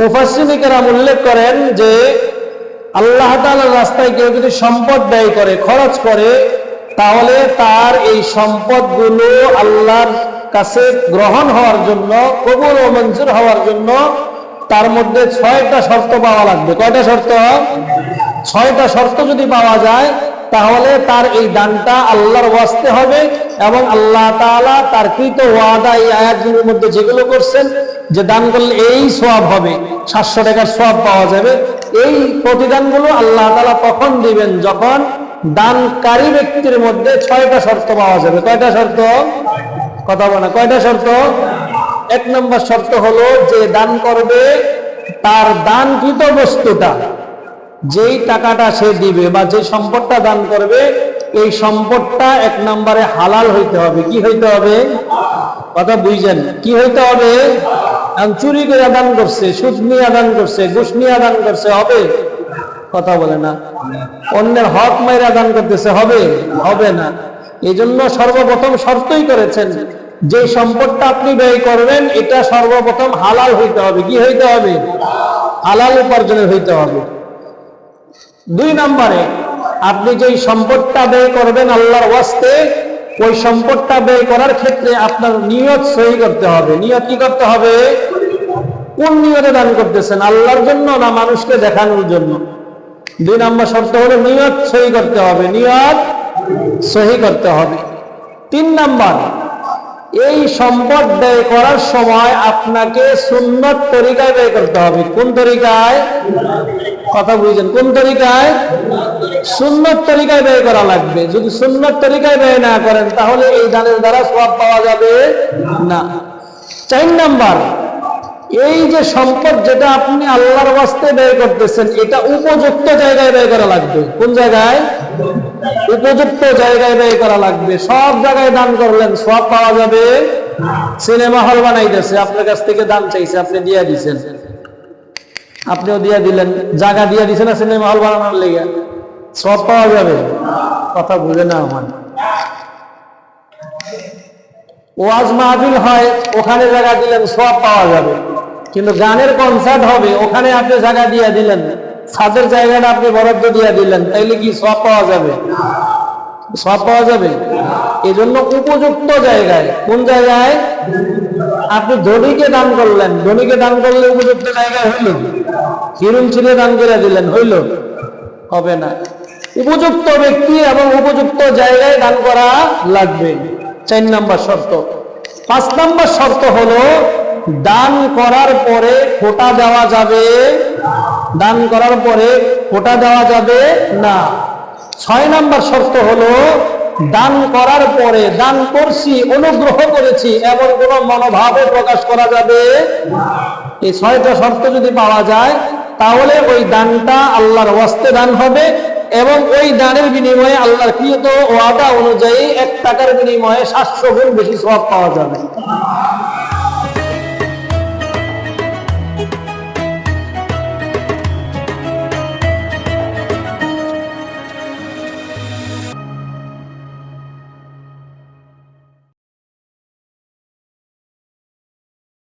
মুফাসিনিকেরাম উল্লেখ করেন যে আল্লাহ তাআলার রাস্তায় কেউ যদি সম্পদ ব্যয় করে, খরচ করে, তাহলে তার এই সম্পদগুলো আল্লাহর কাছে গ্রহণ হওয়ার জন্য, কবুল ও মঞ্জুর হওয়ার জন্য তার মধ্যে ছয়টা শর্ত পাওয়া লাগবে। কয়টা শর্ত? ছয়টা শর্ত যদি পাওয়া যায়, তাহলে তার এই দানটা আল্লাহর ওয়াস্তে হবে এবং আল্লাহ তাআলা তার কৃত ওয়াদা এই আয়াতগুলোর মধ্যে যেগুলো করছেন যে দান করলে এই সোয়াব হবে, সাতশো টাকার সোয়াব পাওয়া যাবে, এই প্রতিদানগুলো আল্লাহ তাআলা তখন দিবেন? যখন দানকারী ব্যক্তির মধ্যে ছয়টা শর্ত পাওয়া যাবে। কয়টা শর্ত? কথা বলে কয়টা শর্ত? এক নম্বর শর্ত হলো যে দান করবে, তার দানকৃত বস্তুটা, যেই টাকাটা সে দিবে বা যে সম্পদটা দান করবে, এই সম্পদটা এক নম্বরে হালাল হইতে হবে। কি হইতে হবে? কথা বুঝছেন কি হইতে হবে? চুরি করে দান করছে, সুদ নিয়ে দান করছে, ঘুষ নিয়ে দান করছে, হবে? কথা বলে না। অন্যের হক মাইরা দান করতেছে, হবে? হবে না। এই জন্য সর্বপ্রথম শর্তই করেছেন, যে সম্পদটা আপনি ব্যয় করবেন, এটা সর্বপ্রথম হালাল হইতে হবে। কি হইতে হবে? হালাল উপার্জনের হইতে হবে। দুই নম্বরে, আপনি যেই সম্পদটা ব্যয় করবেন আল্লাহর ওয়াস্তে ওই সম্পদটা ব্যয় করার ক্ষেত্রে আপনার নিয়ত সহি করতে হবে। নিয়ত কি করতে হবে? কোন নিয়তে দান করতেছেন? আল্লাহর জন্য না মানুষকে দেখানোর জন্য? দুই নম্বর শর্ত হলো নিয়ত সহি করতে হবে। নিয়ত সহি করতে হবে। তিন নাম্বার এই সম্পদ ব্যয় করার সময় আপনাকে সুন্নত তরিকায় ব্যয় করতে হবে। কোন তরিকায়? কথা বুঝছেন? কোন তরিকায়? সুন্নত তরিকায় ব্যয় করা লাগবে। যদি সুন্নত তরিকায় ব্যয় না করেন, তাহলে এই দানের দ্বারা সব পাওয়া যাবে না। চার নাম্বার, এই যে সম্পদ যেটা আপনি আল্লাহর বাস্তে ব্যয় করতেছেন, এটা উপযুক্ত জায়গায় ব্যয় করা লাগবে। কোন জায়গায়? উপযুক্ত জায়গায় ব্যয় করা লাগবে। সব জায়গায় দান করলেন, সব পাওয়া যাবে। সিনেমা হল বানাইতেছে, আপনার কাছ থেকে দান চাইছে, আপনি দিয়ে দিছেন। আপনিও দিয়ে দিলেন। জায়গা দিয়ে দিছেন না, সিনেমা হল বানানোর লেগে। সব পাওয়া যাবে। কথা বুঝে না আমার। ওয়াজ মাহফিল হয়, ওখানে জায়গা দিলেন, সব পাওয়া যাবে। কিন্তু গানের কনসার্ট হবে, ওখানে আপনি জায়গা দিয়ে দিলেন ছাদের জায়গাটা আপনি বরাদ্দ দিয়ে দিলেন, তাইলে কি সব পাওয়া যাবে? সব পাওয়া যাবে? এই জন্য উপযুক্ত জায়গায়। কোন জায়গায়? আপনি ধনীকে দান করলেন। ধনীকে দান করলে উপযুক্ত জায়গায় হইল? হিরুম ছিঁড়ে দান করে দিলেন, হইল? হবে না। উপযুক্ত ব্যক্তি এবং উপযুক্ত জায়গায় দান করা লাগবে। চার নাম্বার শর্ত। পাঁচ নাম্বার শর্ত হলো, দান করার পরে ফোটা দেওয়া যাবে দান করার পরে ওটা দেওয়া যাবে না। ছয় নাম্বার শর্ত হলো, দান করার পরে দান করছি, অনুগ্রহ করেছি, এমন কোন মনোভাবে প্রকাশ করা যাবে এই ছয়টা শর্ত যদি পাওয়া যায়, তাহলে ওই দানটা আল্লাহর ওয়াস্তে দান হবে এবং ওই দানের বিনিময়ে আল্লাহর কৃত ওয়াদা অনুযায়ী এক টাকার বিনিময়ে সাতশো গুণ বেশি সব পাওয়া যাবে।